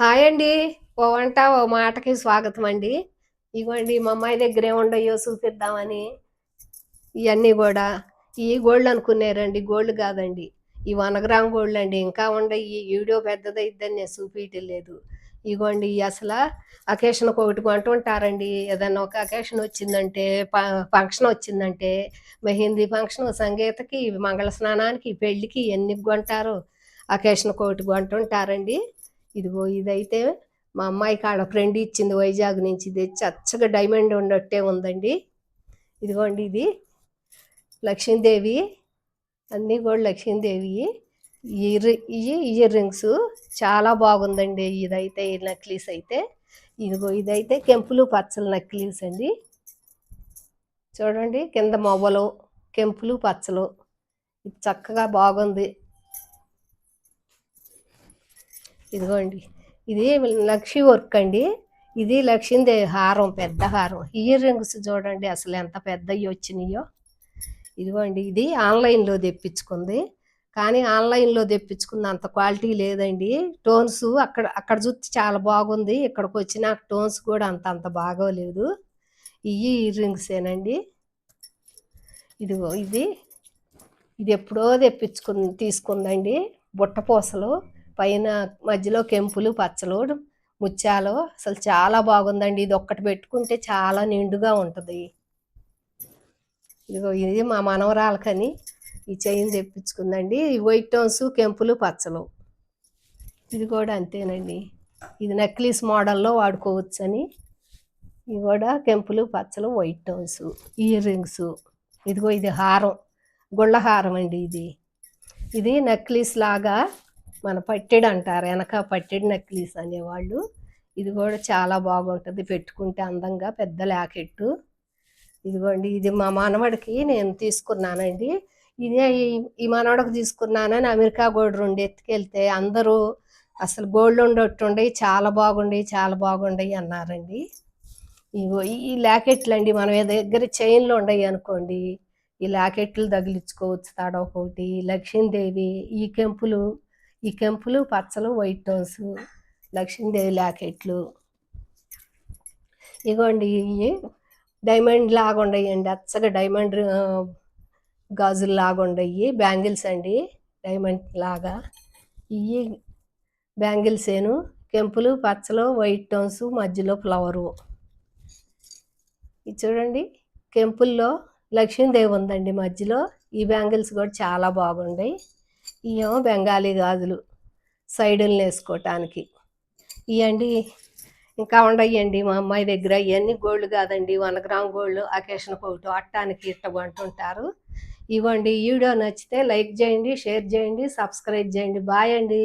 Hi అండి. ఓ వంట ఓ మాటకి స్వాగతం అండి. ఇగోండి మా అమ్మాయి దగ్గర ఏముండయో చూపిద్దామని. ఇవన్నీ కూడా. ఈ గోల్డ్ అనుకున్నారండి గోల్డ్ కాదండి. ఈ వన్ గ్రామ్ గోల్డ్ అండి. ఇంకా ఉండయి ఈ వీడియో పెద్దదైద్దని నేను చూపించటం లేదు. ఇగోండి అసలు అకేషన్కి ఒకటి కొంటుంటారండి. ఏదైనా ఒక అకేషన్ వచ్చిందంటే ఫంక్షన్ వచ్చిందంటే మెహందీ ఫంక్షన్ సంగీతకి మంగళ స్నానానికి పెళ్ళికి ఎన్ని కొంటారు. అకేషన్ ఒకటి కొంటుంటారండి. ఇదిగో ఇదైతే మా అమ్మాయి కాడ ఫ్రెండ్ ఇచ్చింది వైజాగ్ నుంచి తెచ్చి అచ్చగా డైమండ్ ఉన్నట్టే ఉందండి. ఇదిగోండి ఇది. లక్ష్మీదేవి అన్నీ కూడా లక్ష్మీదేవి. ఇయర్ ఇవి ఇయర్ రింగ్స్. చాలా బాగుందండి ఇదైతే ఈ నక్లీస్ అయితే. ఇదిగో ఇదైతే కెంపులు పచ్చల నక్లీస్ అండి. చూడండి కింద మొవ్వలు కెంపులు పచ్చలు. చక్కగా బాగుంది. ఇదిగోండి. ఇది లక్ష్మీ వర్క్ అండి. ఇది లక్ష్మీదేవి హారం పెద్ద హారం. ఇయర్ రింగ్స్ చూడండి అసలు ఎంత పెద్దవి వచ్చినాయో. ఇదిగోండి ఇది ఆన్లైన్లో తెప్పించుకుంది. కానీ ఆన్లైన్లో తెప్పించుకున్న అంత క్వాలిటీ లేదండి. టోన్స్ అక్కడ అక్కడ చూస్తే చాలా బాగుంది. ఇక్కడికి వచ్చిన టోన్స్ కూడా అంత అంత బాగోలేదు. ఇవి ఇయర్ రింగ్సేనండి. ఇదిగో ఇది ఇది ఎప్పుడో తెప్పించుకుంది తీసుకుందండి. బుట్టపూసలు పైన మధ్యలో కెంపులు పచ్చలు ముత్యాలు. అసలు చాలా బాగుందండి. ఇది ఒక్కటి పెట్టుకుంటే చాలా నిండుగా ఉంటుంది. ఇదిగో ఇది మా మనవరాలకని ఈ చైన్ తెప్పించుకుందండి. వైట్ టోన్స్ కెంపులు పచ్చలు. ఇది కూడా అంతేనండి. ఇది నెక్లెస్ మోడల్లో వాడుకోవచ్చు అని ఇవి కూడా కెంపులు పచ్చలు వైట్ టోన్స్ ఇయర్ రింగ్స్. ఇదిగో ఇది హారం. గుళ్ళ హారం అండి ఇది. ఇది నెక్లెస్ లాగా మన పట్టెడు అంటారు వెనక పట్టెడు నెక్లెస్ అనేవాళ్ళు. ఇది కూడా చాలా బాగుంటుంది పెట్టుకుంటే అందంగా పెద్ద లాకెట్టు. ఇదిగోండి ఇది మా మనవడికి నేను తీసుకున్నానండి. ఇదే ఈ మనవడికి తీసుకున్నానని అమెరికా గోల్డ్ రెండు ఎత్తుకెళ్తే అందరూ అసలు గోల్డ్ ఉండొట్టుండే చాలా బాగుండయి చాలా బాగుండయి అన్నారండి. ఇగో ఈ లాకెట్లు అండి మన దగ్గర చైన్లు ఉండయి అనుకోండి ఈ లాకెట్లు తగిలించుకోవచ్చు తాడొకటి లక్ష్మీదేవి ఈ కెంపులు ఈ కెంపులు పచ్చలు వైట్ టోన్స్ లక్ష్మీదేవి లాకెట్లు. ఇగోండి ఇవి డైమండ్ లాగా ఉండయండి అచ్చగా డైమండ్ గాజులు లాగా ఉండయి బ్యాంగిల్స్ అండి. డైమండ్ లాగా. ఇవి బ్యాంగిల్స్ ఏను. కెంపులు పచ్చలు వైట్ టోన్స్ మధ్యలో ఫ్లవరు. ఇది చూడండి. కెంపుల్లో లక్ష్మీదేవి ఉందండి మధ్యలో. ఈ బ్యాంగిల్స్ కూడా చాలా బాగుంటాయి ఇవేమో బెంగాలీ గాజులు సైడులు వేసుకోవటానికి ఇవండి ఇంకా ఉండయండి మా అమ్మాయి దగ్గర. ఇవన్నీ గోల్డ్ కాదండి వన్ గ్రామ్ గోల్డ్ అకేషన్ ఒకటి అట్టానికి ఇట్టబంటుంటారు ఇవ్వండి వీడియో నచ్చితే లైక్ చేయండి షేర్ చేయండి సబ్స్క్రైబ్ చేయండి. బాయ్ అండి.